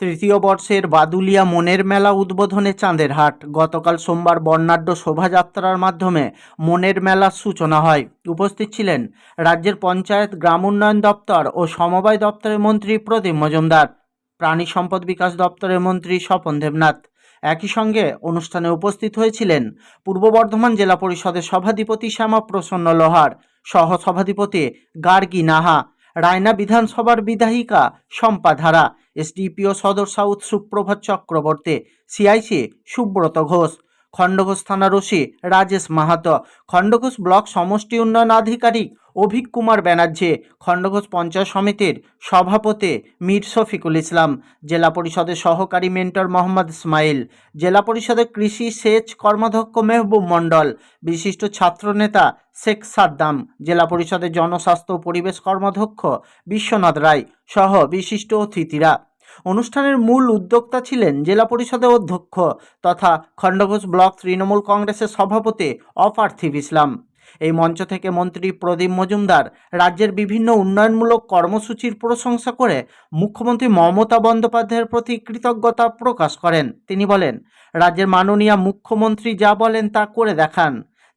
তৃতীয় বর্ষের বাদুলিয়া মনের মেলা উদ্বোধনে চাঁদের হাট গতকাল সোমবার বর্ণাঢ্য শোভাযাত্রার মাধ্যমে মনের মেলার সূচনা হয়। উপস্থিত ছিলেন রাজ্যের পঞ্চায়েত, গ্রাম উন্নয়ন দপ্তর ও সমবায় দপ্তরের মন্ত্রী প্রদীপ মজুমদার, প্রাণী সম্পদ বিকাশ দপ্তরের মন্ত্রী স্বপন দেবনাথ। একই সঙ্গে অনুষ্ঠানে উপস্থিত হয়েছিলেন পূর্ব বর্ধমান জেলা পরিষদের সভাধিপতি শ্যামা প্রসন্ন লোহার সহ সভাধিপতি গার্গী নাহা রায়না বিধানসভার বিধায়িকা শম্পা ধারা। SDPO Sadar south Suprabhat Chakraborty CIC Subrata Ghosh. Khandaghosh থানার ওসি রাজেশ মাহাতো। খণ্ডঘোষ ব্লক সমষ্টি উন্নয়ন আধিকারিক অভিক কুমার ব্যানার্জি। খণ্ডঘোষ পঞ্চায়েত সমিতির সভাপতি মীর শফিকুল ইসলাম। জেলা পরিষদের সহকারী মেন্টর মোহাম্মদ ইসমাইল। জেলা পরিষদের কৃষি সেচ কর্মাধ্যক্ষ মেহবুব মণ্ডল। বিশিষ্ট ছাত্রনেতা শেখ সাদ্দাম। জেলা পরিষদের জনস্বাস্থ্য পরিবেশ কর্মাধ্যক্ষ বিশ্বনাথ রায় সহ বিশিষ্ট অতিথিরা। অনুষ্ঠানের মূল উদ্যোক্তা ছিলেন জেলা পরিষদের অধ্যক্ষ তথা খণ্ডঘোষ ব্লক তৃণমূল কংগ্রেসের সভাপতি অপার্থিব ইসলাম। এই মঞ্চ থেকে মন্ত্রী প্রদীপ মজুমদার রাজ্যের বিভিন্ন উন্নয়নমূলক কর্মসূচির প্রশংসা করে মুখ্যমন্ত্রী মমতা বন্দ্যোপাধ্যায়ের প্রতি কৃতজ্ঞতা প্রকাশ করেন। তিনি বলেন, রাজ্যের মাননীয় মুখ্যমন্ত্রী যা বলেন তা করে দেখান।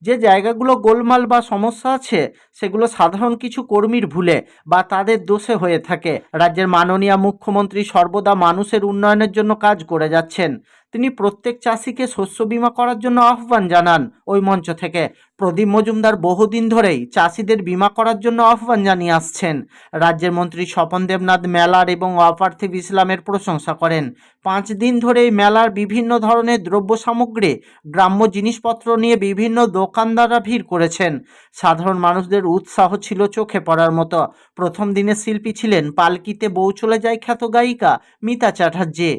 যে জায়গাগুলো গোলমাল বা সমস্যা আছে, সেগুলো সাধারণ কিছু কর্মীর ভুলে বা তাদের দোষে হয়ে থাকে। রাজ্যের মাননীয় মুখ্যমন্ত্রী সর্বদা মানুষের উন্নয়নের জন্য কাজ করে যাচ্ছেন। তিনি প্রত্যেক চাষিকে শস্য বিমা করার জন্য আহ্বান জানান ওই মঞ্চ থেকে। প্রদীপ মজুমদার বহুদিন ধরেই চাষিদের বীমা করার জন্য আহ্বান জানিয়ে আসছেন। রাজ্যের মন্ত্রী স্বপন দেবনাথ মেলার এবং অপার্থিব ইসলামের প্রশংসা করেন। পাঁচ দিন ধরে মেলার বিভিন্ন ধরনের দ্রব্য সামগ্রী, গ্রাম্য জিনিসপত্র নিয়ে বিভিন্ন দোকানদাররা ভিড় করেছেন। সাধারণ মানুষদের উৎসাহ ছিল চোখে পড়ার মতো। প্রথম দিনের শিল্পী ছিলেন পালকিতে বউ চলে যায় খ্যাত গায়িকা মিতা চ্যাটার্জি।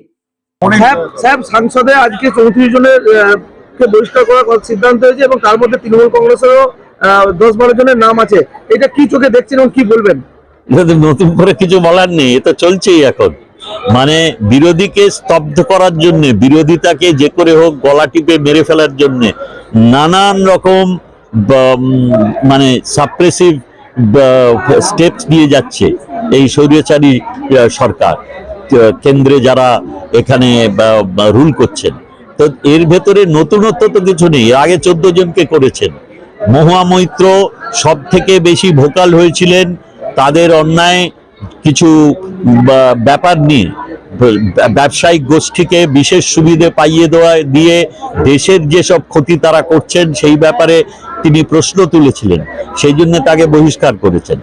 সাহেব সাহেব সংসদে আজকে চৌত্রিশ জনের কে বহিষ্কার করার সিদ্ধান্ত হয়েছে এবং তার মধ্যে তৃণমূল কংগ্রেসেরও দশ বারো জনের নাম আছে। এটা কি চোখে দেখছেন এবং কি বলবেন? এটা তো নতুন করে কিছু বলার নেই এ তো চলছেই এখন। মানে বিরোধীকে স্তব্ধ করার জন্য বিরোধিতাকে যে করে হোক গলা টিপে মেরে ফেলার জন্য নানান রকম বা, মানে সাপ্রেসিভ স্টেপস নিয়ে যাচ্ছে এই স্বৈরাচারী সরকার। কেন্দ্রে যারা এখানে রুল করছেন। তো এর ভেতরে নতুনত্ব তো কিছু নেই। আগে চোদ্দ জনকে করেছেন। মহুয়া মৈত্র সব থেকে বেশি ভোকাল হয়েছিলেন। তাদের অন্যায় কিছু ব্যাপার নিয়ে। ব্যবসায়িক গোষ্ঠীকে বিশেষ সুবিধে পাইয়ে দেওয়া, দিয়ে দেশের যেসব ক্ষতি তারা করছেন, সেই ব্যাপারে তিনি প্রশ্ন তুলেছিলেন। সেই জন্য তাকে বহিষ্কার করেছেন।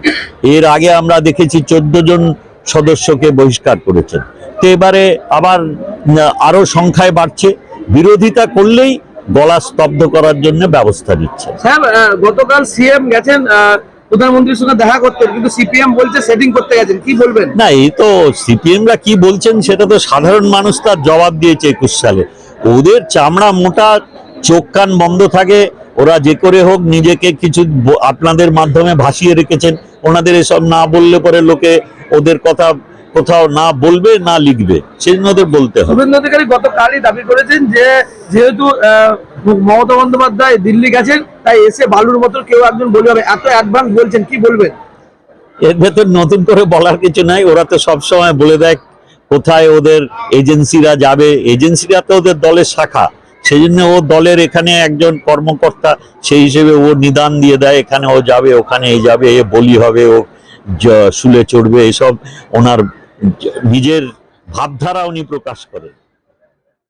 এর আগে আমরা দেখেছি চোদ্দ জন সদস্যকে বহিষ্কার করেছেন। তো এবারে আবার উম, আরও সংখ্যায় বাড়ছে। বিরোধিতা করলেই গলা স্তব্ধ করার জন্য ব্যবস্থা নিচ্ছে। আহ, গতকাল সিএম গেছেন প্রধানমন্ত্রীর সঙ্গে দেখা করতে কিন্তু সিপিএম বলছে সেটিং করতে গেছেন। কি বলবেন? না এই তো সিপিএমরা কি বলছেন সেটা তো সাধারণ মানুষ তার জবাব দিয়েছে একুশ সালে। ওদের চামড়া মোটা চোখ কান বন্ধ থাকে ওরা যে করে হোক নিজেকে কিছু আপনাদের মাধ্যমে ভাসিয়ে রেখেছেন। ওনাদের এসব না বললে পরে লোকে ওদের কথা কোথাও না বলবে না লিখবে। সেই জন্য ওদের বলতে হবে। শুভেন্দু অধিকারী গতকালই দাবি করেছেন যে যেহেতু মমতা বন্দ্যোপাধ্যায় দিল্লি গেছেন তাই এসে বালুর মতো কেউ একজন বলবে হবে এত অ্যাডভান্স বলছেন কি বলবেন? এর ভেতর নতুন করে বলার কিছু নাই। ওরা তো সবসময় বলে দেয় কোথায় ওদের এজেন্সিরা যাবে। এজেন্সিরা তো ওদের দলের শাখা। সেই জন্য ও দলের এখানে একজন কর্মকর্তা সেই হিসেবে ও নিদান দিয়ে দেয়, এখানে ও যাবে, ওখানে এই যাবে, এ বলি হবে, ও শুলে চড়বে, এসব ওনার নিজের ভাবধারা উনি প্রকাশ করেন।